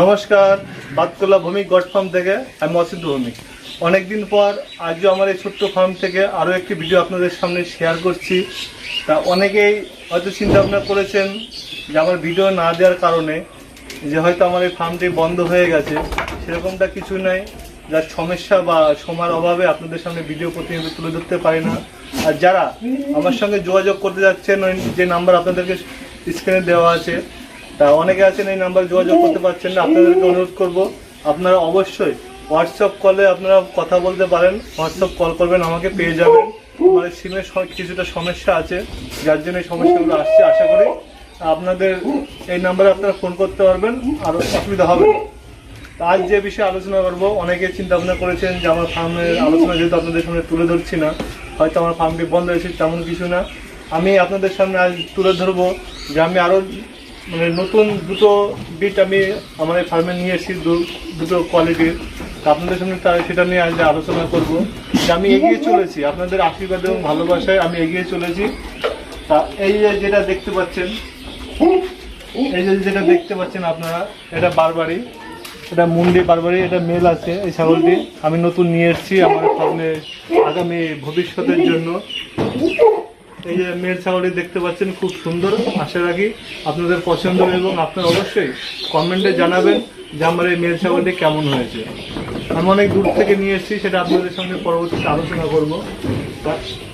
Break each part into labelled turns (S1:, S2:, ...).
S1: নমস্কার, বাতকলা Bhowmik god farm থেকে আমি অসিদ্ধ ভূমিক। অনেকদিন পর আজও আমার এই ছোট্ট ফার্ম থেকে আরও একটি ভিডিও আপনাদের সামনে শেয়ার করছি। তা অনেকেই হয়তো চিন্তা ভাবনা করেছেন যে আমার ভিডিও না দেওয়ার কারণে যে হয়তো আমার এই ফার্মটি বন্ধ হয়ে গেছে। সেরকমটা কিছু নাই। যার সমস্যা বা সময়ের অভাবে আপনাদের সামনে ভিডিও প্রতিনিয়ত তুলে ধরতে পারি না। আর যারা আমার সঙ্গে যোগাযোগ করতে যাচ্ছেন, ওই যে নাম্বার আপনাদেরকে স্ক্রিনে দেওয়া আছে তা অনেকে আছেন এই নাম্বার যোগাযোগ করতে পারছেন না, আপনাদেরকে অনুরোধ করব, আপনারা অবশ্যই হোয়াটসঅ্যাপ কলে আপনারা কথা বলতে পারেন হোয়াটসঅ্যাপ কল করবেন, আমাকে পেয়ে যাবেন। আমার সিমের কিছুটা সমস্যা আছে, যার জন্য এই সমস্যাগুলো আসছে, আশা করি আপনাদের এই নাম্বারে আপনারা ফোন করতে পারবেন, আর অসুবিধা হবে আজ যে বিষয়ে আলোচনা করব, অনেকে চিন্তা ভাবনা করেছেন যে আমার ফার্মের আলোচনা যেহেতু আপনাদের সামনে তুলে ধরছি না, হয়তো আমার ফার্মটি বন্ধ হয়েছে, তেমন কিছু না। আমি আপনাদের সামনে আজ তুলে ধরবো যে আমি আরও মানে নতুন দুটো বিট আমি আমার এই ফার্মে নিয়ে এসেছি দুটো কোয়ালিটির আপনাদের সামনে তা- সেটা নিয়ে আজ আলোচনা করব। যে আমি এগিয়ে চলেছি, আপনাদের আশীর্বাদ এবং ভালোবাসায় আমি এগিয়ে চলেছি। তা এই যে যেটা দেখতে পাচ্ছেন, এই যে যেটা দেখতে পাচ্ছেন আপনারা, এটা বারবারই, এটা মুন্ডি বারবারই, এটা মেল আছে এই ছাগলটি। আমি নতুন নিয়ে এসেছি আমার ফার্মে আগামী ভবিষ্যতের জন্য। এই যে মেয়ের ছাগলটি দেখতে পাচ্ছেন, খুব সুন্দর, আশা রাখি আপনাদের পছন্দ এবং আপনারা অবশ্যই কমেন্টে জানাবেন যে আমার এই মেয়ের ছাগলটি কেমন হয়েছে। আমি অনেক দূর থেকে নিয়ে এসেছি, সেটা আপনাদের সঙ্গে পরবর্তীতে আলোচনা করব।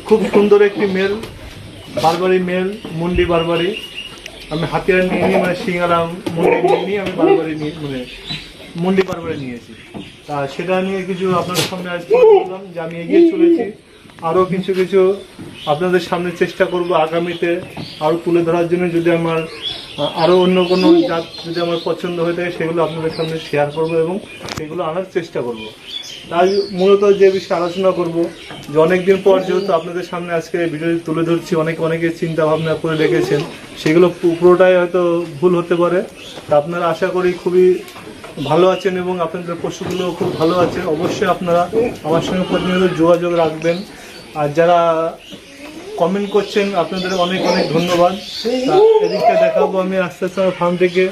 S1: খুব সুন্দর একটি মেল বারবারি মেল, মুন্ডি বারবারি আমি হাতিয়ার নিয়ে নিয়ে মানে সিঙ্গারা, মুন্ডি নিয়ে নিয়ে আমি বারবারি নিয়ে মানে মুন্ডি বারবারি নিয়েছি তা সেটা নিয়ে কিছু আপনাদের সামনে আজ বললাম, যে আমি এগিয়ে চলেছি। আরও কিছু কিছু আপনাদের সামনে চেষ্টা করব আগামীতে আরও তুলে ধরার জন্য যদি আমার আরও অন্য কোনো জাত যদি আমার পছন্দ হয়ে থাকে, সেগুলো আপনাদের সামনে শেয়ার করব এবং সেগুলো আনার চেষ্টা করব। তাই মূলত যে বিষয়ে আলোচনা করব, যে অনেকদিন পর যেহেতু আপনাদের সামনে আজকে ভিডিওটি তুলে ধরছি, অনেকে অনেকে চিন্তা ভাবনা করে রেখেছেন, সেগুলো পুরোটাই হয়তো ভুল হতে পারে। তা আপনারা আশা করি খুবই ভালো আছেন এবং আপনাদের পশুগুলো খুব ভালো আছে। অবশ্যই আপনারা আমার সঙ্গে প্রতিনিয়ত যোগাযোগ রাখবেন। আর যারা কমেন্ট করছেন, আপনাদের অনেক অনেক ধন্যবাদ। এদিকটা দেখাবো আমি আস্তে আস্তে ফার্ম থেকে।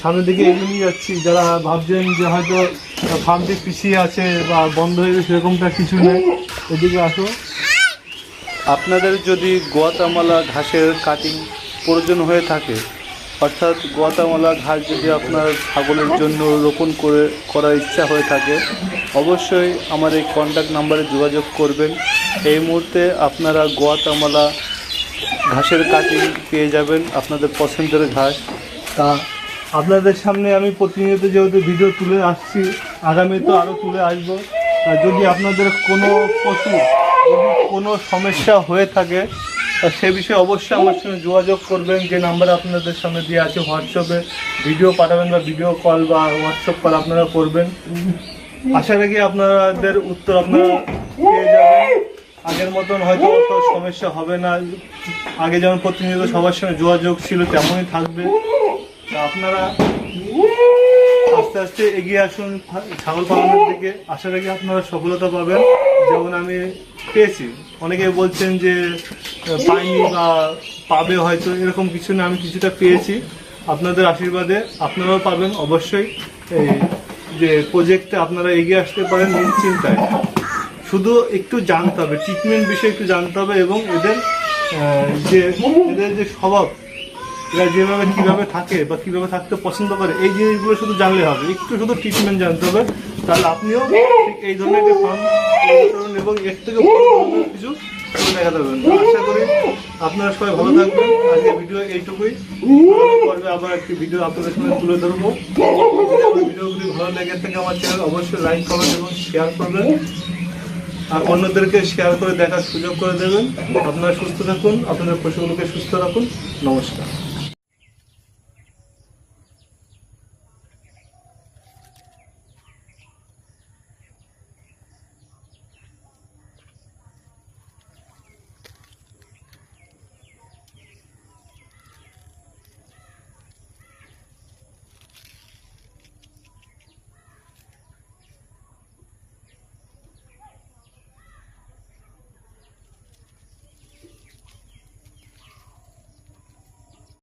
S1: সামনের দিকে এগিয়ে যাচ্ছি। যারা ভাবছেন যে হয়তো ফার্মটি পিছিয়ে আছে বা বন্ধ হয়ে গেছে, সেরকমটা কিছু নেই। এদিকে আসো। আপনাদের যদি গোয়াতামালা ঘাসের কাটিং প্রয়োজন হয়ে থাকে অর্থাৎ গোয়াতামালা ঘাস যদি আপনার ছাগলের জন্য রোপণ করে, করার ইচ্ছা হয়ে থাকে, অবশ্যই আমার এই কন্ট্যাক্ট নাম্বারে যোগাযোগ করবেন। এই মুহূর্তে আপনারা গোয়াতামালা ঘাসের কাটিং পেয়ে যাবেন, আপনাদের পছন্দের ঘাস। তা আপনাদের সামনে আমি প্রতিনিয়ত যেহেতু ভিডিও তুলে আসছি, আগামী তো আরও তুলে আসব। যদি আপনাদের কোনো পশু, যদি কোনো সমস্যা হয়ে থাকে সে বিষয়ে অবশ্যই আমার সঙ্গে যোগাযোগ করবেন। যে নাম্বার আপনাদের সামনে দিয়ে আছে হোয়াটসঅ্যাপে ভিডিও পাঠাবেন বা ভিডিও কল বা হোয়াটসঅ্যাপ কল আপনারা করবেন। আশা রাখি আপনাদের উত্তর আপনারা পেয়ে যাবেন। আগের মতন হয়তো অত সমস্যা হবে না। আগে যেমন প্রতিনিয়ত সবার সঙ্গে যোগাযোগ ছিল, তেমনই থাকবে। আপনারা আস্তে আস্তে এগিয়ে আসুন ছাগল পালনের দিকে। আশা রাখি আপনারা সফলতা পাবেন। যেমন আমি পেয়েছি। অনেকে বলছেন যে পাইনি বা পাবে হয়তো, এরকম কিছু না, আমি কিছুটা পেয়েছি। আপনাদের আশীর্বাদে আপনারাও পাবেন, অবশ্যই। এই যে প্রজেক্টে আপনারা এগিয়ে আসতে পারেন নিশ্চিন্তায় শুধু একটু জানতে হবে ট্রিটমেন্ট বিষয়ে একটু জানতে হবে এবং এদের যে এদের যে স্বভাব এরা যেভাবে কীভাবে থাকে বা কীভাবে থাকতে পছন্দ করে, এই জিনিসগুলো শুধু জানলে হবে। একটু শুধু ট্রিটমেন্ট জানতে হবে। তাহলে আপনিও ঠিক এই ধরনের একটা ফার্ম এবং এর থেকে কিছু দেখাতে পারবেন। আশা করি আপনারা সবাই ভালো থাকবেন। আজকে ভিডিও এইটুকুই। পর্বে আবার একটি ভিডিও আপনাদের সামনে তুলে ধরবো। ভিডিওগুলি ভালো লেগে থাকে আমার চ্যানেল অবশ্যই লাইক কমেন্ট এবং শেয়ার করবেন। আর অন্যদেরকে শেয়ার করে দেখার সুযোগ করে দেবেন। আপনারা সুস্থ থাকুন, আপনাদের পশুগুলোকে সুস্থ রাখুন। নমস্কার।